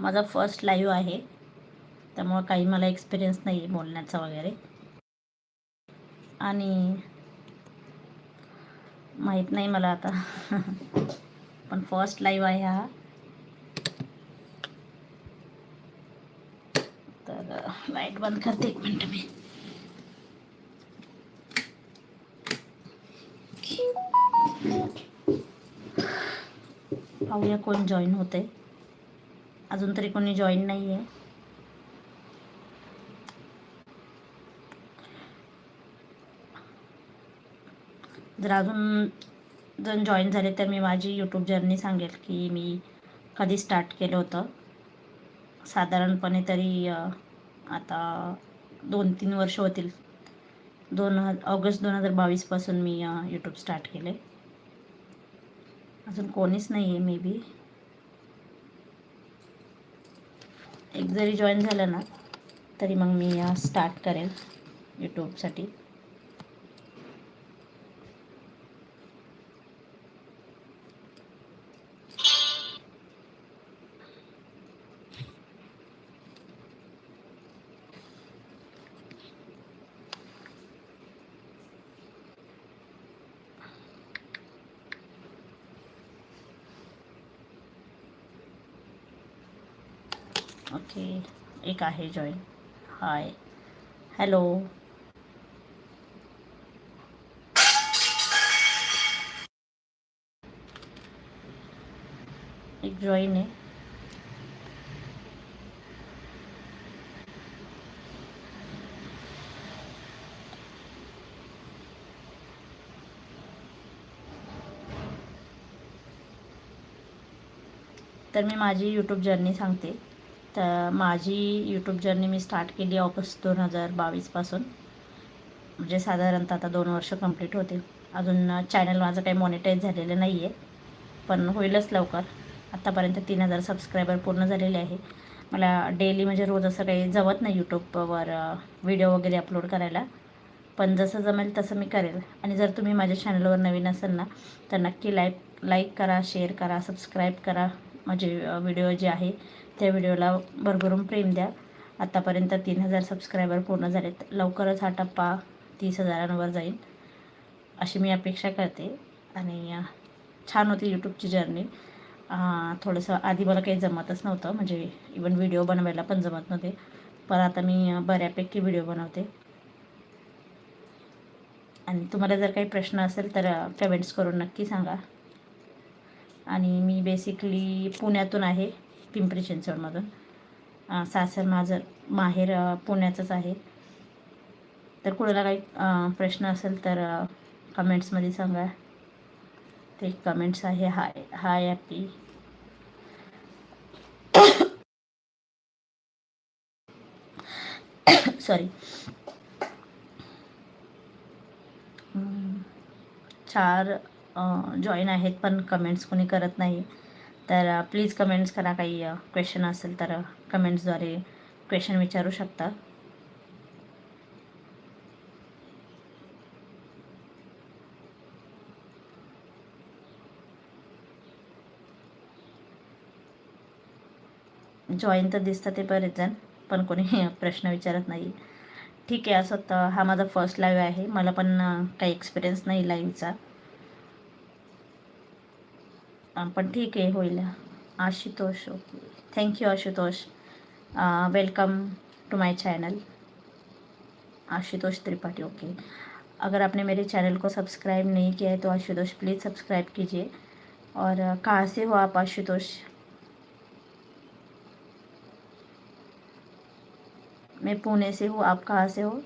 हा माझा first live आहे. त्यामुळं काही मला एक्सपिरियन्स नाही बोलण्याचा वगैरे. आणि माहीत नाही मला आता. पण फर्स्ट लाईव्ह आहे हा. तर लाइट बंद करते एक मिनटं मी. पाहूया कोण जॉईन होते अजून तरी कोणी जॉईन नाही आहे जर अजून जण जॉईन झाले तर मी माझी यूट्यूब जर्नी सांगेल की मी कधी स्टार्ट केलं होतं. साधारणपणे तरी आता दोन तीन वर्ष होतील. दोन ह ऑगस्ट दोन हजार बावीसपासून मी यूट्यूब स्टार्ट केले अजून कोणीच नाही आहे मे बी एक जरी जॉईन झालं ना तरी मग मी स्टार्ट करेल यूट्यूबसाठी एक आहे जॉईन हाय हॅलो एक जॉईन है. तर मी माझी यूट्यूब जर्नी सांगते. तर माझी यूट्यूब जर्नी मी स्टार्ट केली ऑगस्ट दोन हजार बावीसपासून म्हणजे साधारणतः आता दोन वर्ष कंप्लीट होतील. अजून चॅनल माझं काही मॉनिटाईज झालेलं नाही आहे पण होईलच लवकर. आत्तापर्यंत तीन हजार सबस्क्रायबर पूर्ण झालेले आहे. मला डेली म्हणजे रोज असं काही जमत नाही यूट्यूबवर व्हिडिओ वगैरे अपलोड करायला. पण जसं जमेल तसं मी करेल. आणि जर तुम्ही माझ्या चॅनलवर नवीन असाल ना तर नक्की लाईक लाईक करा शेअर करा सबस्क्राईब करा. माझे व्हिडिओ जे आहे त्या व्हिडिओला भरभरून प्रेम द्या. आत्तापर्यंत तीन हजार सबस्क्रायबर पूर्ण झालेत. लवकरच हा टप्पा तीस हजारांवर जाईल अशी मी अपेक्षा करते. आणि छान होती यूट्यूबची जर्नी थोडंसं आधी मला काही जमतच नव्हतं म्हणजे इवन व्हिडिओ बनवायला पण जमत नव्हते. पण आता मी बऱ्यापैकी व्हिडिओ बनवते. आणि तुम्हाला जर काही प्रश्न असेल तर कमेंट्स करून नक्की सांगा. आणि मी बेसिकली पुण्यातून आहे. पिंपरी चिंचवडमधून. सासर माझं माहेर पुण्याचंच आहे. तर कुणाला काही प्रश्न असेल तर कमेंट्समध्ये सांगा. ते कमेंट्स आहे हाय हाय हॅपी सॉरी. चार जॉईन आहेत पण कमेंट्स कोणी करत नाही. तर प्लीज कमेंट्स करा काही क्वेश्चन असेल तर कमेंट्सद्वारे क्वेश्चन विचारू शकता. जॉईन तर दिसतं ते बरेच जण पण कोणी प्रश्न विचारत नाही. ठीक आहे असं तर हा माझा फर्स्ट लाईव्ह आहे. मला पण काही एक्सपिरियन्स नाही लाईव्हचा पण ठीक आहे, होईल. Ashutosh, okay. Thank you Ashutosh. Welcome to my channel Ashutosh Tripathi, okay. अगर आपने मेरे चैनल को सब्सक्राइब नहीं किया है तो आशुतोष प्लीज़ सब्सक्राइब कीजिए. और कहाँ से हो आप, आशुतोष? मैं पुणे से हूँ, आप कहाँ से हो?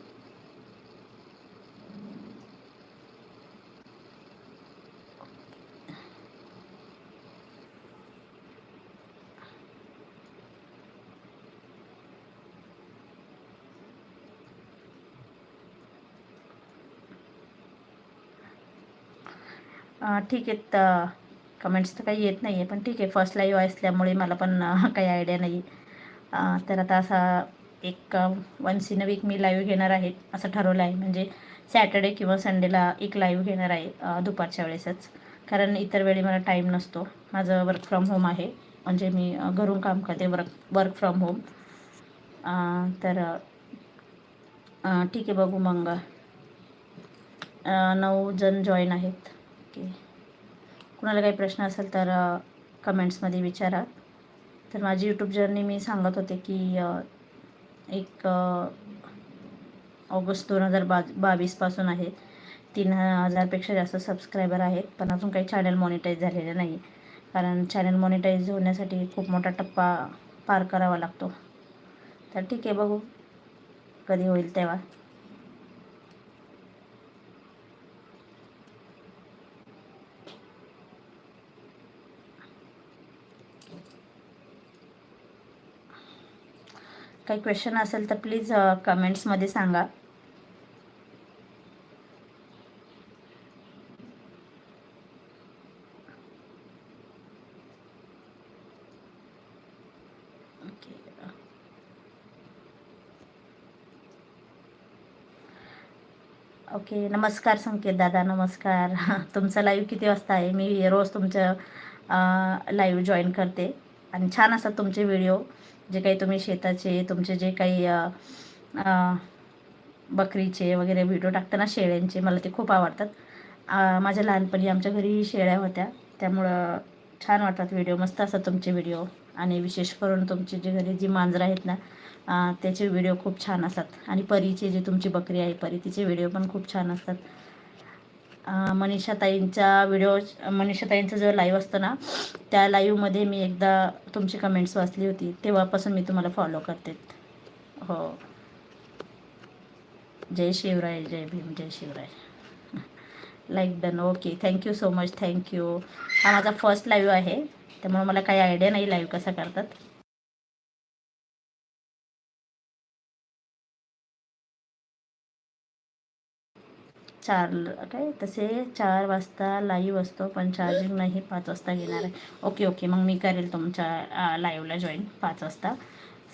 ठीक आहे तर कमेंट्स तर काही येत नाही आहे पण ठीक आहे फर्स्ट लाईव्ह असल्यामुळे मला पण काही आयडिया नाही. तर आता असा एक वन्स इन अ वीक मी लाईव्ह घेणार आहे असं ठरवलं आहे. म्हणजे सॅटर्डे किंवा संडेला एक लाईव्ह घेणार आहे दुपारच्या वेळेसच. कारण इतर वेळी मला टाईम नसतो. माझं वर्क फ्रॉम होम आहे. म्हणजे मी घरून काम करते वर्क वर्क फ्रॉम होम तर ठीक आहे बघू मग. नऊ जण जॉईन आहेत. ओके कुणाला काही प्रश्न असेल तर कमेंट्समध्ये विचारा. तर माझी यूट्यूब जर्नी मी सांगत होते की एक ऑगस्ट दोन हजार बा बावीसपासून आहे. तीन हजारपेक्षा जास्त सबस्क्रायबर आहेत पण अजून काही चॅनल मॉनिटाईज झालेलं नाही. कारण चॅनल मॉनिटाईज होण्यासाठी खूप मोठा टप्पा पार करावा लागतो. तर ठीक आहे बघू. कधी होईल तेव्हा. काही क्वेश्चन असेल तर प्लीज कमेंट्समध्ये सांगा. ओके नमस्कार संकेत दादा नमस्कार. तुमचं लाईव्ह किती वाजता आहे? मी रोज तुमचं लाईव्ह जॉईन करते. आणि छान असतात तुमचे व्हिडिओ जे काही तुम्ही शेताचे तुमचे जे काही बकरीचे वगैरे व्हिडिओ टाकताना शेळ्यांचे मला ते खूप आवडतात. माझ्या लहानपणी आमच्या घरी शेळ्या होत्या. त्यामुळं छान वाटतात व्हिडिओ मस्त असतात तुमचे व्हिडिओ. आणि विशेष करून तुमची जे घरी जी मांजरं आहेत ना त्याचे व्हिडिओ खूप छान असतात. आणि परीचे जे तुमची बकरी आहे परी तिचे व्हिडिओ पण खूप छान असतात. अ, मनीषाताईंचा व्हिडिओ मनीषाताईंचं जो लाईव्ह असतं ना त्या लाईव्हमध्ये मी एकदा तुमची कमेंट्स वाचली होती. तेव्हापासून मी तुम्हाला फॉलो करते. हो. जय शिवराय जय भीम जय Shivrai. Like done okay thank you so much thank you हा माझा फर्स्ट लाईव्ह आहे. त्यामुळे मला काही आयडिया नाही लाईव्ह कसा करतात. चार काय? तसे चार वाजता लाईव्ह असतो पण चार्जिंग नाही पाच वाजता घेणार आहे. ओके ओके मग मी करेल तुमच्या लाईव्हला जॉईन पाच वाजता.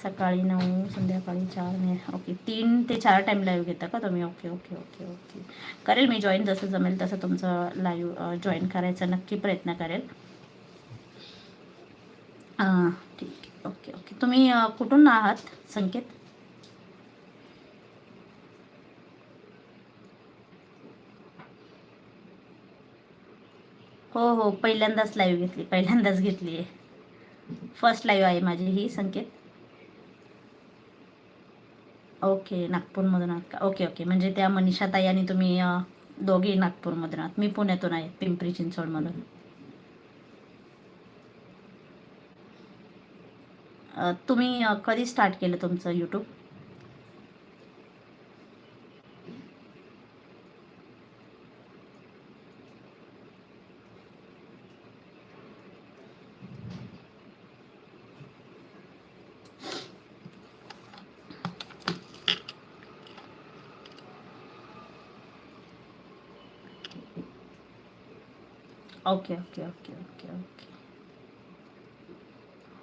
सकाळी नऊ संध्याकाळी चार मे ओके तीन ते चार टाईम लाईव्ह घेता का तुम्ही? ओके ओके ओके ओके करेल मी जॉईन जसं जमेल तसं तुमचं लाईव्ह जॉईन करायचा नक्की प्रयत्न करेल. हां ठीक आहे. ओके ओके तुम्ही कुठून आहात? संकेत? हो हो. पहिल्यांदाच लाईव्ह घेतली. पहिल्यांदाच घेतली आहे. फर्स्ट लाईव्ह आहे माझी ही संकेत. ओके नागपूरमधून आहात का? ओके ओके म्हणजे त्या मनीषा ताई आणि तुम्ही दोघे नागपूरमधून आहात. मी पुण्यातून आहे पिंपरी चिंचवडमधून. तुम्ही कधी स्टार्ट केलं तुमचं YouTube okay okay okay okay okay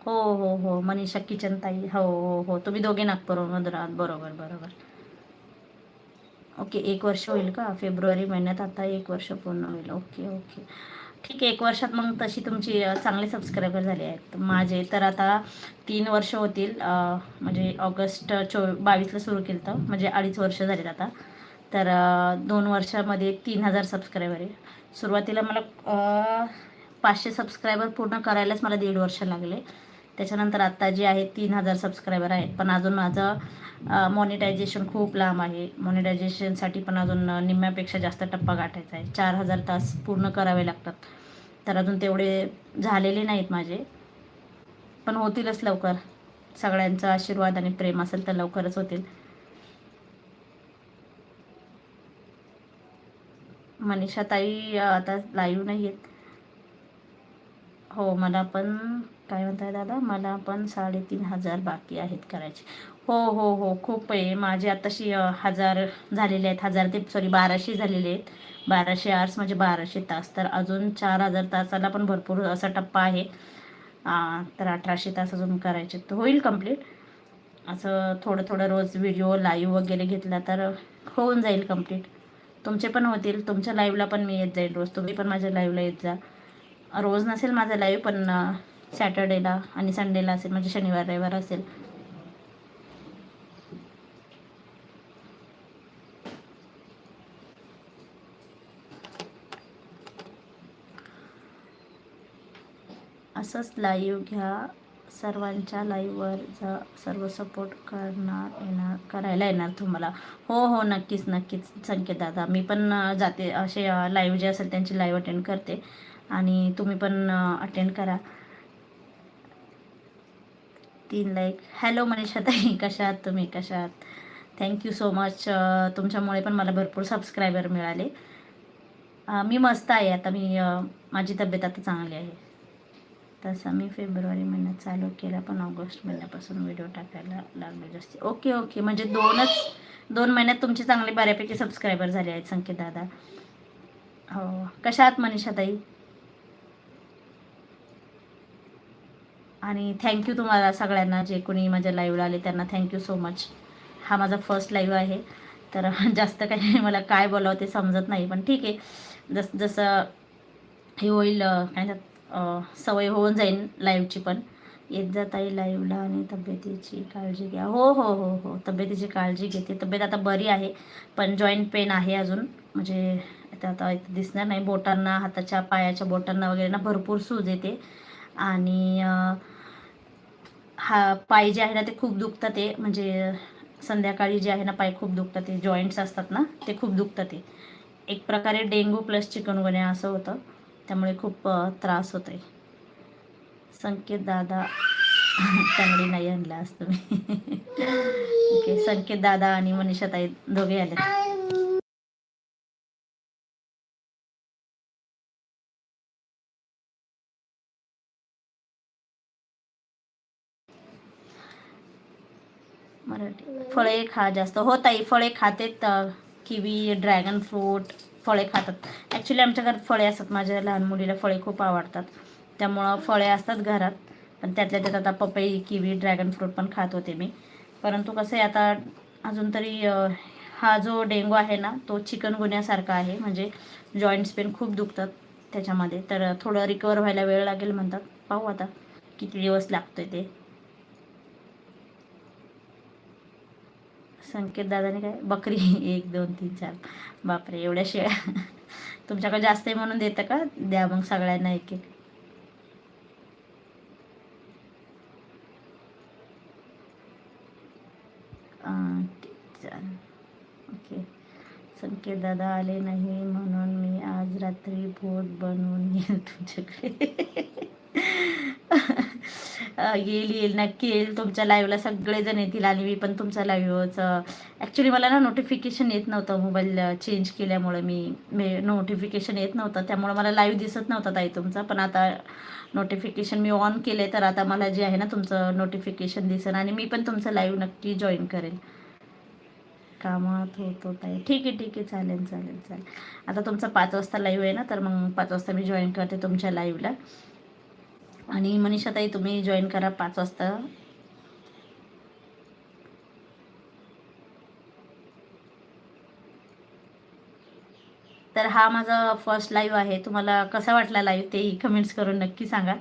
हो हो हो मनीषा किचन ताई. हो हो हो. तुम्ही दोघे नागपूरमधून आहात. बरोबर बरोबर. ओके एक वर्ष होईल का? फेब्रुवारी महिन्यात आता एक वर्ष पूर्ण होईल. ओके ओके ठीक आहे एक वर्षात मग तशी तुमची चांगले सबस्क्रायबर झाले आहेत. माझे तर आता तीन वर्ष होतील. म्हणजे ऑगस्ट चो बावीसला सुरू केलं होतं. म्हणजे अडीच वर्ष झालेत आता. तर दोन वर्षामध्ये तीन हजार सबस्क्रायबर आहे. सुरुवातीला मला पाचशे सबस्क्रायबर पूर्ण करायलाच मला दीड वर्ष लागले. त्याच्यानंतर आत्ता जे आहे तीन हजार सबस्क्रायबर आहेत. पण अजून माझं मॉनिटायझेशन खूप लांब आहे. मॉनिटायझेशनसाठी पण अजून निम्म्यापेक्षा जास्त टप्पा गाठायचा आहे. चार हजार तास पूर्ण करावे लागतात. तर अजून तेवढे झालेले नाहीत माझे. पण होतीलच लवकर. सगळ्यांचा आशीर्वाद आणि प्रेम असेल तर लवकरच होतील. मनीषा ताई आता लाईव्ह नाही आहेत हो मला पण काय म्हणताय दादा? मला पण साडेतीन हजार बाकी आहेत करायचे. हो हो हो खूप आहे. माझे आताशी हजार झालेले आहेत. हजार ते सॉरी बाराशे झालेले आहेत. बाराशे आर्स म्हणजे बाराशे तास. तर अजून चार हजार तासाला पण भरपूर असा टप्पा आहे. तर अठराशे तास अजून करायचे. तर होईल कंप्लीट असं थोडं थोडं रोज व्हिडिओ लाईव्ह वगैरे घेतला तर होऊन जाईल कंप्लीट तुमचे पण होतील तुमच्या लाईव्हला पण मी येत जाईल रोज. तुम्ही पण माझ्या लाईव्हला येत जा. रोज नसेल माझा लाईव्ह पण सॅटर्डेला आणि संडेला असेल म्हणजे शनिवार रविवार असेल. असंच लाईव्ह घ्या. सर्वांच्या लाईव्हवर जा सर्व सपोर्ट करणार येणार करायला येणार तुम्हाला. हो हो नक्कीच नक्कीच. संकेत दादा मी पण जाते. असे लाईव्ह जे असेल त्यांची लाईव्ह अटेंड करते. आणि तुम्ही पण अटेंड करा. तीन लाईक हॅलो मनीषा ताई. कशा आहात तुम्ही? कशा आहात? थँक्यू सो मच तुमच्यामुळे पण मला भरपूर सबस्क्रायबर मिळाले. मी मस्त आहे. आता मी माझी तब्येत आता चांगली आहे. तसा मी फेब्रुवारी महिन्यात चालू केला पण ऑगस्ट महिन्यापासून व्हिडिओ टाकायला लागले जास्त. Okay okay. म्हणजे दोनच दोन महिन्यात तुमचे चांगले बऱ्यापैकी सबस्क्रायबर झाले आहेत संकेत दादा. हो. कशा आहात मनीषा ताई आणि थँक्यू तुम्हाला सगळ्यांना जे कोणी माझ्या लाईव्हला आले त्यांना थँक्यू सो मच हा माझा फर्स्ट लाईव्ह आहे. तर जास्त काही मला काय बोलावं ते समजत नाही पण ठीक आहे. जस जसं हे होईल काय सवय होऊन जाईल लाईव्हची पण. येत जात आहे लाईव्हला आणि तब्येतीची काळजी घ्या. हो हो हो हो. तब्येतीची काळजी घेते. तब्येत आता बरी आहे पण जॉईंट पेन आहे अजून. म्हणजे आता आता इथं दिसणार नाही. बोटांना हाताच्या पायाच्या बोटांना वगैरे ना भरपूर सूज येते. आणि हा पाय जे आहे ना ते खूप दुखतात ते. म्हणजे संध्याकाळी जे आहे ना पाय खूप दुखतात ते. जॉईंट्स असतात ना ते खूप दुखतात ते. एक प्रकारे डेंग्यू प्लस चिकनगुन्या असं होतं. त्यामुळे खूप त्रास होतो आहे संकेत दादा तंगडी नाही आणला असतं मी ओके संकेत दादा आणि मनीषा ताई दोघे आले. मराठी. फळे खा जास्त. हो ताई फळे खातेत किवी ड्रॅगन फ्रूट. फळे खातात. ॲक्च्युली आमच्या घरात फळे असतात. माझ्या लहान मुलीला फळे खूप आवडतात. त्यामुळं फळे असतात घरात. पण त्यातल्या त्यात आता पपई किवी ड्रॅगन फ्रूट पण खात होते मी. परंतु कसं आहे आता अजून तरी हा जो डेंगू आहे ना तो चिकनगुन्यासारखा आहे. म्हणजे जॉईंट्स पेन खूप दुखतात त्याच्यामध्ये. तर थोडं रिकवर व्हायला वेळ लागेल म्हणतात. पाहू आता किती दिवस लागतो आहे ते. संकेत दादाने काय बकरी एक दोन तीन चार. बापरे एवढ्या शेळ्या. तुमच्याकडे जास्त आहे म्हणून देतं का? द्या मग सगळ्यांना एक एक. ठीक ओके. संकेत दादा आले नाही म्हणून मी आज रात्री पोट बनवून येईल तुमच्याकडे येईल येईल नक्की येईल. तुमच्या लाईव्हला सगळेजण येतील आणि मी पण तुमच्या लाईव्हचं ॲक्च्युली मला ना नोटिफिकेशन येत नव्हतं मोबाईल चेंज केल्यामुळे मी मे नोटिफिकेशन येत नव्हतं. त्यामुळे मला लाईव्ह दिसत नव्हता ताई तुमचा पण आता नोटिफिकेशन मी ऑन केले तर आता मला जे आहे ना तुमचं नोटिफिकेशन दिसेल आणि मी पण तुमचं लाईव्ह नक्की जॉईन करेन. कामात होत होत आहे ठीक आहे ठीक आहे. चालेल चालेल चालेल. आता तुमचा पाच वाजता लाईव्ह आहे ना तर मग पाच वाजता मी जॉईन करते तुमच्या लाईव्हला आणि मनीषाताई तुम्ही जॉईन करा पाच वाजता. तर हा माझा फर्स्ट लाईव्ह आहे. तुम्हाला कसा वाटला लाईव्ह तेही कमेंट्स करून नक्की सांगा.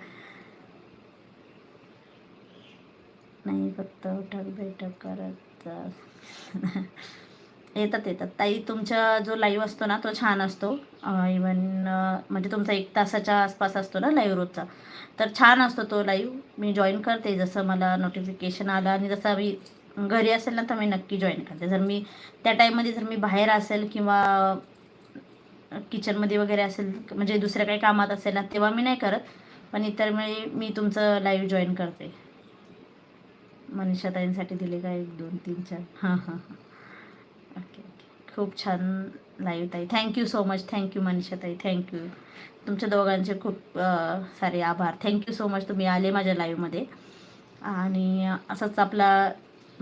नाही फक्त उठक बैठक करत येतात येतात. ताई तुमचा जो लाईव्ह असतो ना तो छान असतो. इवन म्हणजे तुमचा एक तासाच्या आसपास असतो ना लाईव्ह रोजचा. तर छान असतो तो लाईव्ह मी जॉईन करते जसं मला नोटिफिकेशन आलं आणि जसं मी घरी असेल ना तर मी नक्की जॉईन करते. जर मी त्या टाईममध्ये जर मी बाहेर असेल किंवा किचनमध्ये वगैरे असेल म्हणजे दुसऱ्या काही कामात असेल ना तेव्हा मी नाही करत. पण इतर वेळी मी तुमचं लाईव्ह जॉईन करते. मनीषाताईंसाठी दिले का एक दोन तीन चार? हां हां हां. खूप छान लाईव्ह ताई. Thank you so much thank you Manisha ताई. थँक्यू तुमच्या दोघांचे खूप सारे आभार. थँक्यू सो मच तुम्ही आले माझ्या लाईव्हमध्ये आणि असंच आपला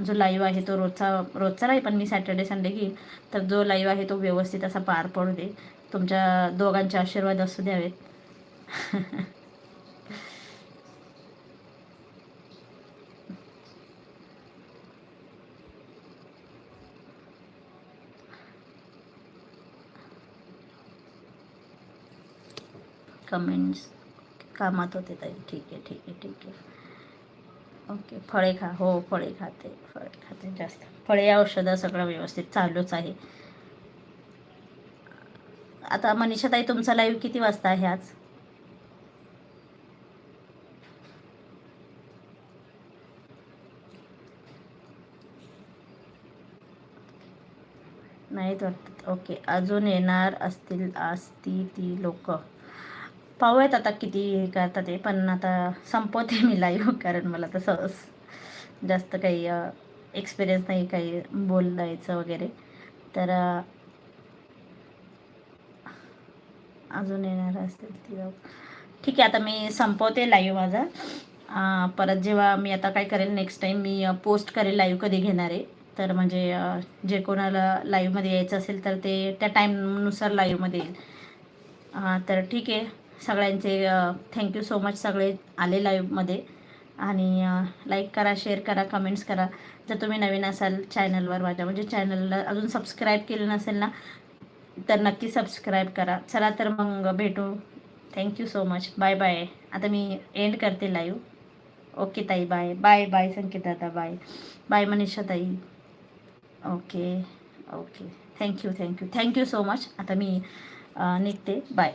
जो लाईव्ह आहे तो रोजचा रोजचा नाही पण मी सॅटर्डे संडे घेईन. तर जो लाईव्ह आहे तो व्यवस्थित असा पार पडू दे. तुमच्या दोघांचे आशीर्वाद असू द्यावेत. कमेंट्स कामात होते ताई. ठीक आहे ठीक आहे ठीक आहे. ओके फळे खा. हो फळे खाते. फळे खाते जास्त. फळे औषधं सगळं व्यवस्थित चालूच आहे. आता मनीषा ताई तुमचा लाईव्ह किती वाजता आहे आज? नाहीत वाटत. ओके अजून येणार असतील असती ती लोक. पाहूयात आता किती हे करतात ते पण आता संपवते मी लाईव्ह कारण मला तसं जास्त काही एक्सपिरियन्स नाही काही बोलायचं वगैरे. तर अजून येणार असतील ती ठीक आहे आता मी संपवते लाईव्ह माझा. परत जेव्हा मी आता काय करेल नेक्स्ट टाईम मी पोस्ट करेल लाईव्ह कधी घेणार आहे. तर म्हणजे जे कोणाला लाईव्हमध्ये यायचं असेल तर ते त्या टाईमनुसार लाईव्हमध्ये येईल. तर ठीक आहे. सगळ्यांचे थँक्यू सो मच सगळे आले लाईव्हमध्ये आणि लाईक करा शेअर करा कमेंट्स करा. जर तुम्ही नवीन असाल चॅनलवर माझ्या म्हणजे चॅनलला अजून सबस्क्राईब केलं नसेल ना तर नक्की सबस्क्राईब करा. चला तर मग भेटू. Thank you so much bye bye आता मी एंड करते लाईव्ह ओके ताई बाय बाय बाय संकेतदादा बाय बाय मनीषा ताई. Okay okay thank you thank you thank you so much आता मी निघते. बाय